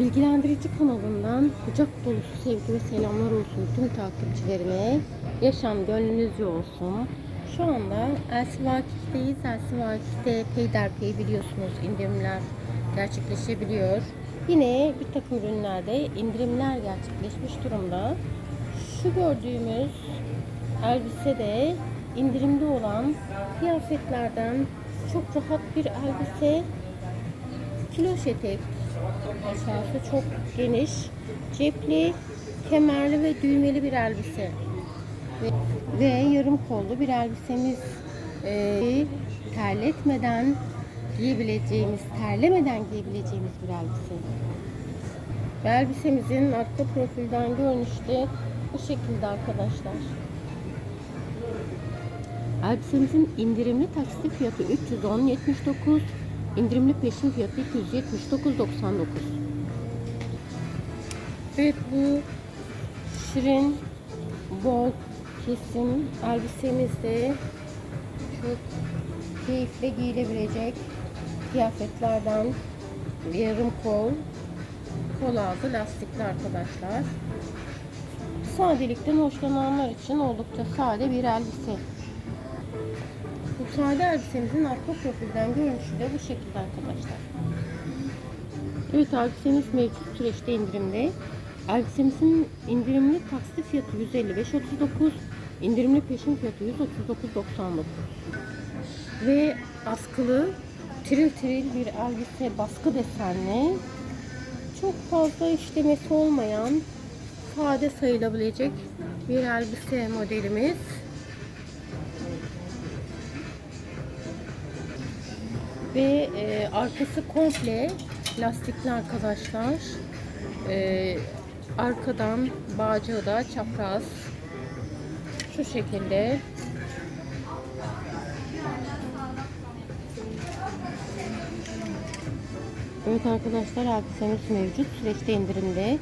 Bilgilendirici kanalından kucak dolusu sevgi ve selamlar olsun tüm takipçilerime. Yaşam gönlünüzce olsun. Şu anda Elsi Vakif'teyiz. Elsi Vakif'te peyderpey biliyorsunuz indirimler gerçekleşebiliyor. Yine bir takım ürünlerde indirimler gerçekleşmiş durumda. Şu gördüğümüz elbise de indirimde olan kıyafetlerden çok rahat bir elbise. Kiloş etek. Aşağısı çok geniş. Cepli, kemerli ve düğmeli bir elbise. Ve, ve yarım kollu bir elbisemiz. Ee, terletmeden giyebileceğimiz, terlemeden giyebileceğimiz bir elbise. Ve elbisemizin arka profilden görünüşü de bu şekilde arkadaşlar. Elbisemizin indirimli taksit fiyatı 310.79, indirimli peşin fiyatı 279.99. Evet bu şirin bol kesim elbisemizde çok keyifle giyilebilecek kıyafetlerden yarım kol kol altı lastikli arkadaşlar. Sadelikten hoşlananlar için oldukça sade bir elbise. Sade elbisemizin arka profilden görünüşü de bu şekilde arkadaşlar. Evet elbisemiz mevcut süreçte indirimde. Elbisemizin indirimli taksit fiyatı 155.39, indirimli peşin fiyatı 139.99. Ve askılı tril tril bir elbise baskı desenli çok fazla işlemesi olmayan sade sayılabilecek bir elbise modelimiz. Ve e, arkası komple lastikli arkadaşlar. E, arkadan bağcığı da çapraz. Şu şekilde. Evet arkadaşlar elbisemiz mevcut. Süreçte indirimde.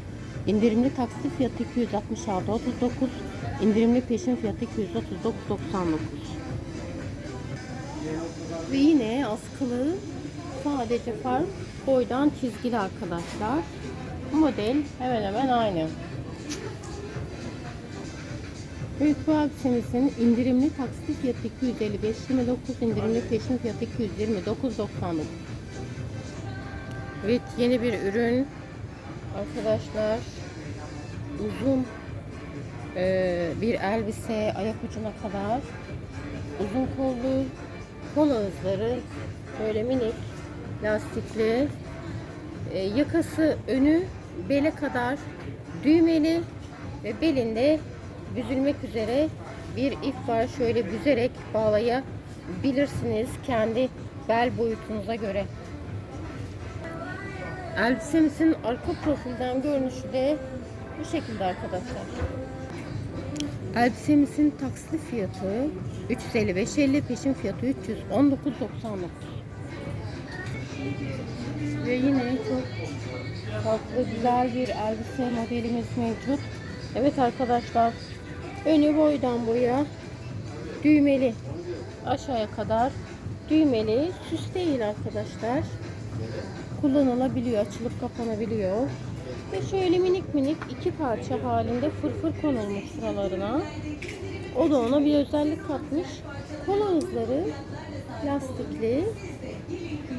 İndirimli taksit fiyatı 266.39. indirimli peşin fiyatı 239.99. Ve yine askılı sadece fark boydan çizgili arkadaşlar. Model hemen hemen aynı. Evet bu elbisemizin indirimli taksit fiyatı 255.29 indirimli peşin fiyatı 229.99. Evet yeni bir ürün arkadaşlar uzun e, bir elbise ayak ucuna kadar uzun kollu kol ağızları böyle minik lastikli e, yakası önü bele kadar düğmeli ve belinde büzülmek üzere bir ip var şöyle büzerek bağlayabilirsiniz kendi bel boyutunuza göre. Elbisemizin arka profilden görünüşü de bu şekilde arkadaşlar. Elbisemizin taksitli fiyatı 355.50 peşin fiyatı 319.99. Ve yine çok farklı güzel bir elbise modelimiz mevcut. Evet arkadaşlar önü boydan boya düğmeli aşağıya kadar düğmeli süs değil arkadaşlar kullanılabiliyor, açılıp kapanabiliyor. Ve şöyle minik minik iki parça halinde fırfır konulmuş şuralarına. O da ona bir özellik katmış. Kol ağızları lastikli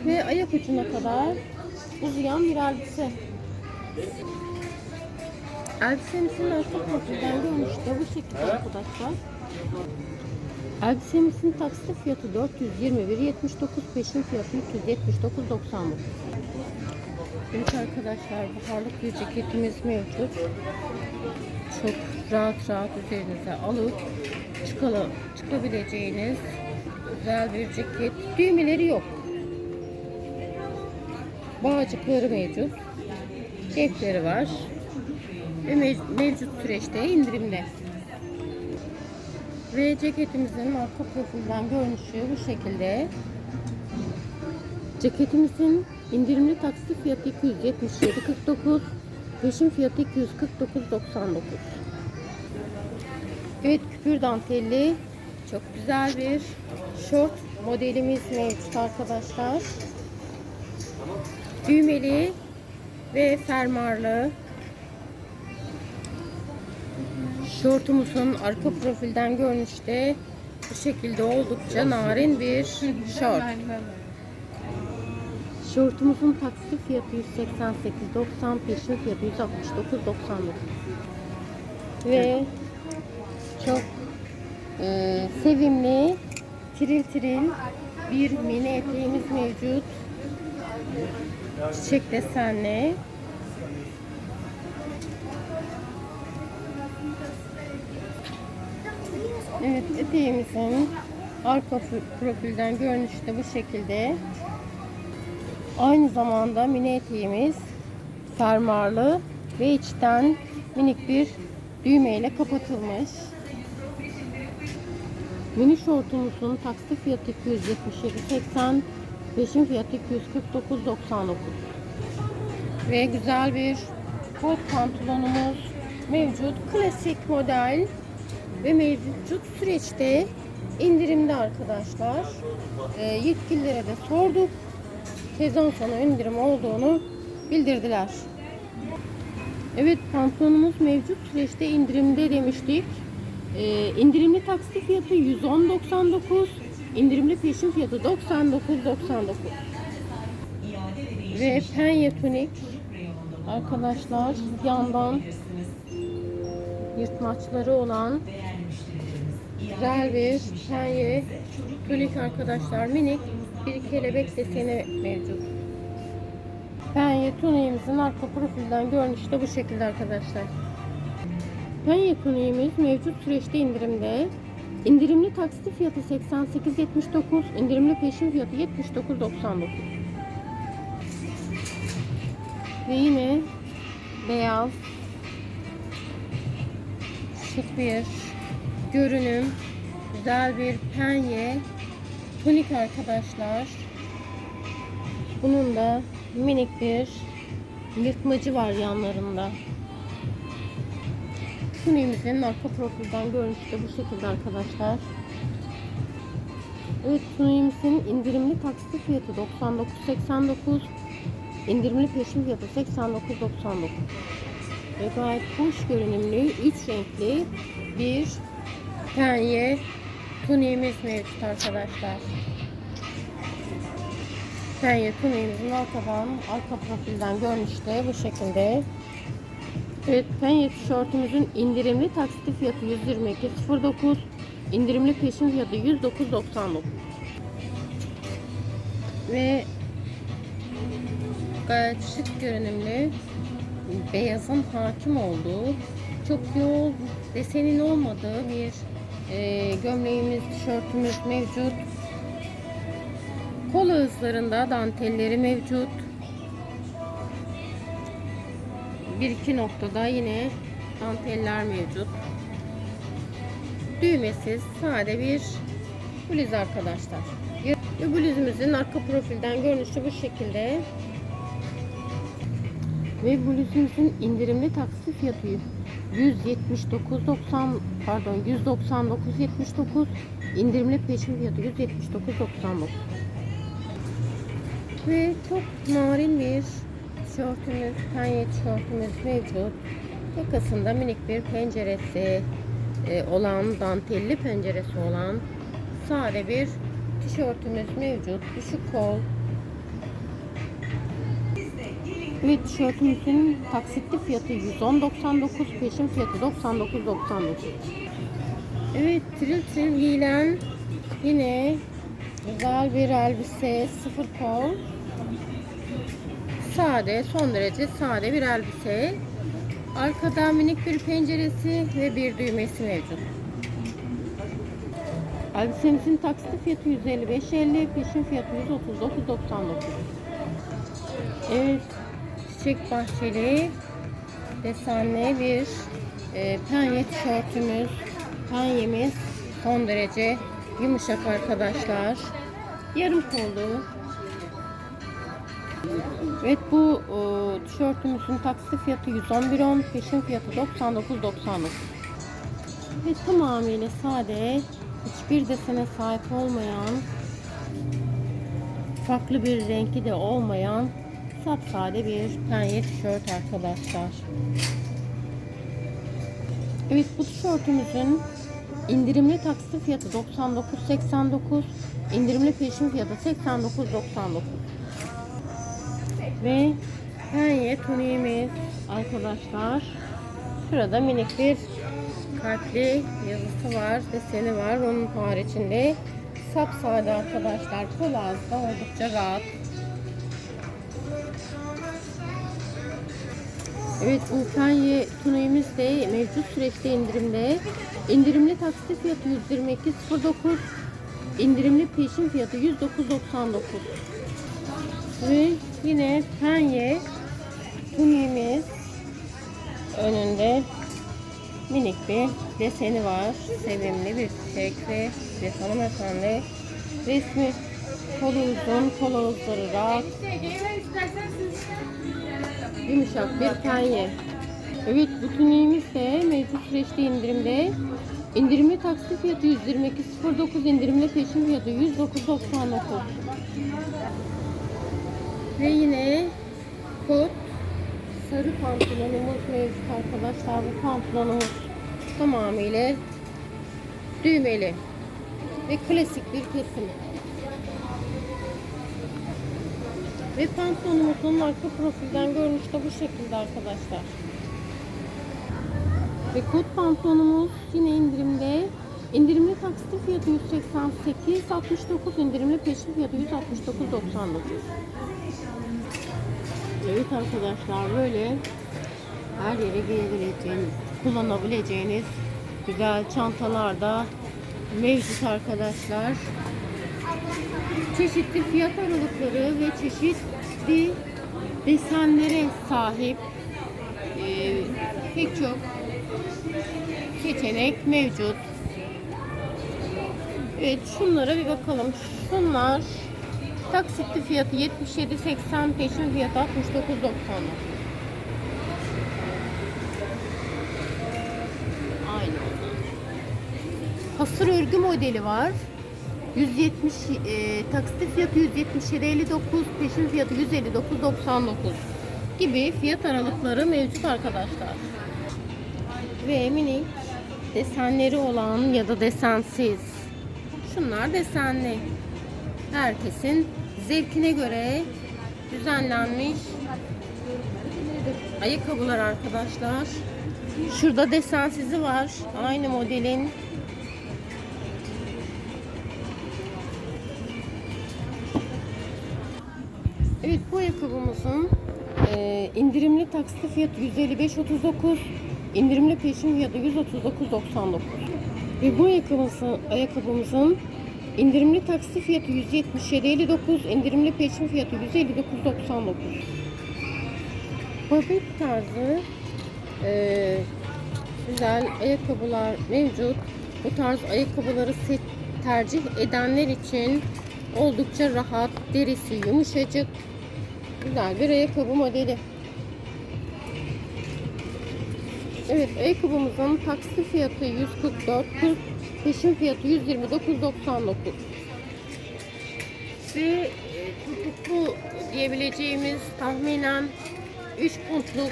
ve ayak ucuna kadar uzayan bir elbise. Elbisemizin arka profilden görünüşü de bu şekilde arkadaşlar. Elbisemizin taksit fiyatı 421.79 peşin fiyatı 379.99. Evet arkadaşlar buharlık bir ceketimiz mevcut. Çok rahat rahat üzerinize alıp çıkalım, çıkabileceğiniz güzel bir ceket. Düğmeleri yok. Bağcıkları mevcut. Cepleri var. Ve mev- mevcut süreçte indirimde. Ve ceketimizin arka profilden görünüşü bu şekilde. Ceketimizin indirimli taksit fiyatı 277.49, peşin fiyatı 249.99. Evet küpür dantelli çok güzel bir şort modelimiz mevcut arkadaşlar. Düğmeli ve fermuarlı şortumuzun arka profilden görünüşte bu şekilde oldukça narin bir şort. Şortumuzun taksi fiyatı 188.90, peşin fiyatı 169.99 ve çok e, sevimli tiril tiril bir mini eteğimiz mevcut. Çiçek desenli. Evet eteğimizin arka pro- profilden görünüşü de bu şekilde. Aynı zamanda mini eteğimiz fermuarlı ve içten minik bir düğme ile kapatılmış. Mini şortumuzun taksi fiyatı 277.80, peşin fiyatı 249.99. Ve güzel bir kot pantolonumuz mevcut. Klasik model ve mevcut süreçte indirimde arkadaşlar. Ee, yetkililere de sorduk. Sezon sonu indirim olduğunu bildirdiler. Evet pantolonumuz mevcut süreçte indirimde demiştik. Ee, indirimli taksi fiyatı 110.99, indirimli peşin fiyatı 99.99. Ve penye tunik arkadaşlar yandan yırtmaçları olan bir penye tunik arkadaşlar minik bir kelebek deseni mevcut. Penye tuniğimizin arka profilden görünüşü de bu şekilde arkadaşlar. Penye tuniğimiz mevcut süreçte indirimde. İndirimli taksi fiyatı 88.79, indirimli peşin fiyatı 79.99. Ve yine beyaz şık bir görünüm, güzel bir penye tunik arkadaşlar. Bunun da minik bir yırtmacı var yanlarında. Tuniğimizin arka profilden görünüşü de bu şekilde arkadaşlar. Evet tuniğimizin indirimli taksi fiyatı 99.89 indirimli peşin fiyatı 89.99 ve gayet hoş görünümlü 3 renkli bir penye tuniğimiz mevcut arkadaşlar. Penye tuniğimizin arkadan, arka profilden görünüşte bu şekilde. Evet, penye tişörtümüzün indirimli taksit fiyatı 122.09, indirimli peşin fiyatı 109.99. Ve gayet şık görünümlü beyazın hakim olduğu çok yoğun desenin olmadığı bir e, gömleğimiz, tişörtümüz mevcut. Kol ağızlarında dantelleri mevcut. Bir iki noktada yine danteller mevcut. Düğmesiz sade bir bluz arkadaşlar. Bluzumuzun arka profilden görünüşü bu şekilde. Ve bluzumuzun indirimli taksi fiyatı 179.90 pardon 199.79 indirimli peşin fiyatı 179.99 ve çok narin bir tişörtümüz, penye tişörtümüz mevcut. Yakasında minik bir penceresi e, olan, dantelli penceresi olan sade bir tişörtümüz mevcut. Düşük kol. Ve tişörtümüzün taksitli fiyatı 110.99, peşin fiyatı 99.99. Evet, tril tril giyilen yine güzel bir elbise, sıfır kol. Sade, son derece sade bir elbise. Arkada minik bir penceresi ve bir düğmesi mevcut. Elbisemizin taksitli fiyatı 155.50, peşin fiyatı 139.99. Evet, çiçek bahçeli desenli bir e, penye tişörtümüz. Penyemiz son derece yumuşak arkadaşlar. Yarım kollu. Evet bu e, tişörtümüzün taksi fiyatı 111.10, peşin fiyatı 99.99. Ve tamamıyla sade, hiçbir desene sahip olmayan, farklı bir renki de olmayan Sapsade bir penye tişört arkadaşlar. Evet bu tişörtümüzün indirimli taksit fiyatı 99.89 indirimli peşin fiyatı 89.99 ve penye tuniğimiz arkadaşlar. Şurada minik bir kalpli yazısı var deseni var. Onun haricinde sapsade arkadaşlar. Kolazda oldukça rahat Evet bu penye tuniğimiz de mevcut süreçte indirimde. İndirimli taksit fiyatı 122.09. indirimli peşin fiyatı 109.99. Ve yine penye tuniğimiz önünde minik bir deseni var. Sevimli bir çiçek ve bir hanımefendi resmi kolu uzun, kol ağızları rahat, yumuşak bir penye. Evet tuniğimiz de mevcut süreçte indirimde. İndirimli taksit fiyatı 122.09 indirimli peşin fiyatı 109.99 Ve yine kot sarı pantolonumuz mevcut arkadaşlar. Bu pantolonumuz tamamıyla düğmeli ve klasik bir kesim. Ve pantolonumuzun arka profilden görünüşü de bu şekilde arkadaşlar. Ve kot pantolonumuz yine indirimde. İndirimli taksit fiyatı 188, 69 indirimli peşin fiyatı 169.99. Evet arkadaşlar böyle her yere giyebileceğiniz, kullanabileceğiniz güzel çantalar da mevcut arkadaşlar çeşitli fiyat aralıkları ve çeşitli desenlere sahip e, pek çok seçenek mevcut. Evet şunlara bir bakalım. Şunlar taksitli fiyatı 77.80 peşin fiyatı 69.90. Aynı. Hasır örgü modeli var. 170 e, taksit fiyatı 177.59 peşin fiyatı 159.99 gibi fiyat aralıkları mevcut arkadaşlar. Ve minik desenleri olan ya da desensiz. Şunlar desenli. Herkesin zevkine göre düzenlenmiş ayakkabılar arkadaşlar. Şurada desensizi var. Aynı modelin Evet bu ayakkabımızın e, indirimli taksit fiyatı 155.39 indirimli peşin fiyatı 139.99 ve bu ayakkabımızın, ayakkabımızın indirimli taksit fiyatı 177.59 indirimli peşin fiyatı 159.99 Babet tarzı e, güzel ayakkabılar mevcut. Bu tarz ayakkabıları tercih edenler için oldukça rahat, derisi yumuşacık, güzel bir ayakkabı modeli. Evet, ayakkabımızın taksi fiyatı 144, peşin fiyatı 129.99. Ve e, topuklu diyebileceğimiz tahminen 3 puntluk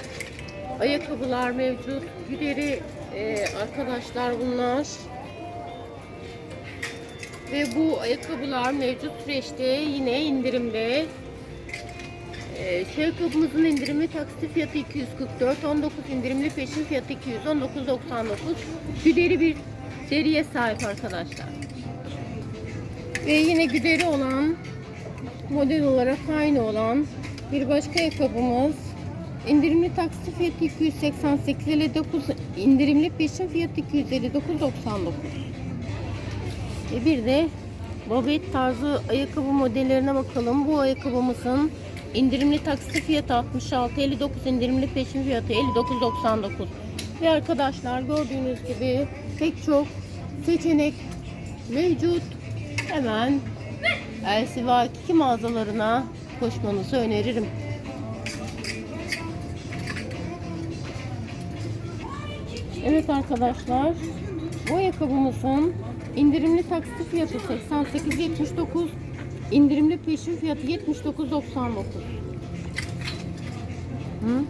ayakkabılar mevcut. Güderi e, arkadaşlar bunlar. Ve bu ayakkabılar mevcut süreçte yine indirimde. Ee, şu ayakkabımızın indirimli taksi fiyatı 244, 19 indirimli peşin fiyatı 219.99. Güderi bir deriye sahip arkadaşlar. Ve yine güderi olan model olarak aynı olan bir başka ayakkabımız indirimli taksi fiyatı 288.59 indirimli peşin fiyatı 259.99 ve bir de babet tarzı ayakkabı modellerine bakalım. Bu ayakkabımızın indirimli taksi fiyatı 66.59 indirimli peşin fiyatı 59.99 ve arkadaşlar gördüğünüz gibi pek çok seçenek mevcut. Hemen Elsiva 2 mağazalarına koşmanızı öneririm. Evet arkadaşlar bu ayakkabımızın indirimli taksit fiyatı 88.79 İndirimli peşin fiyatı 79.99. Hı?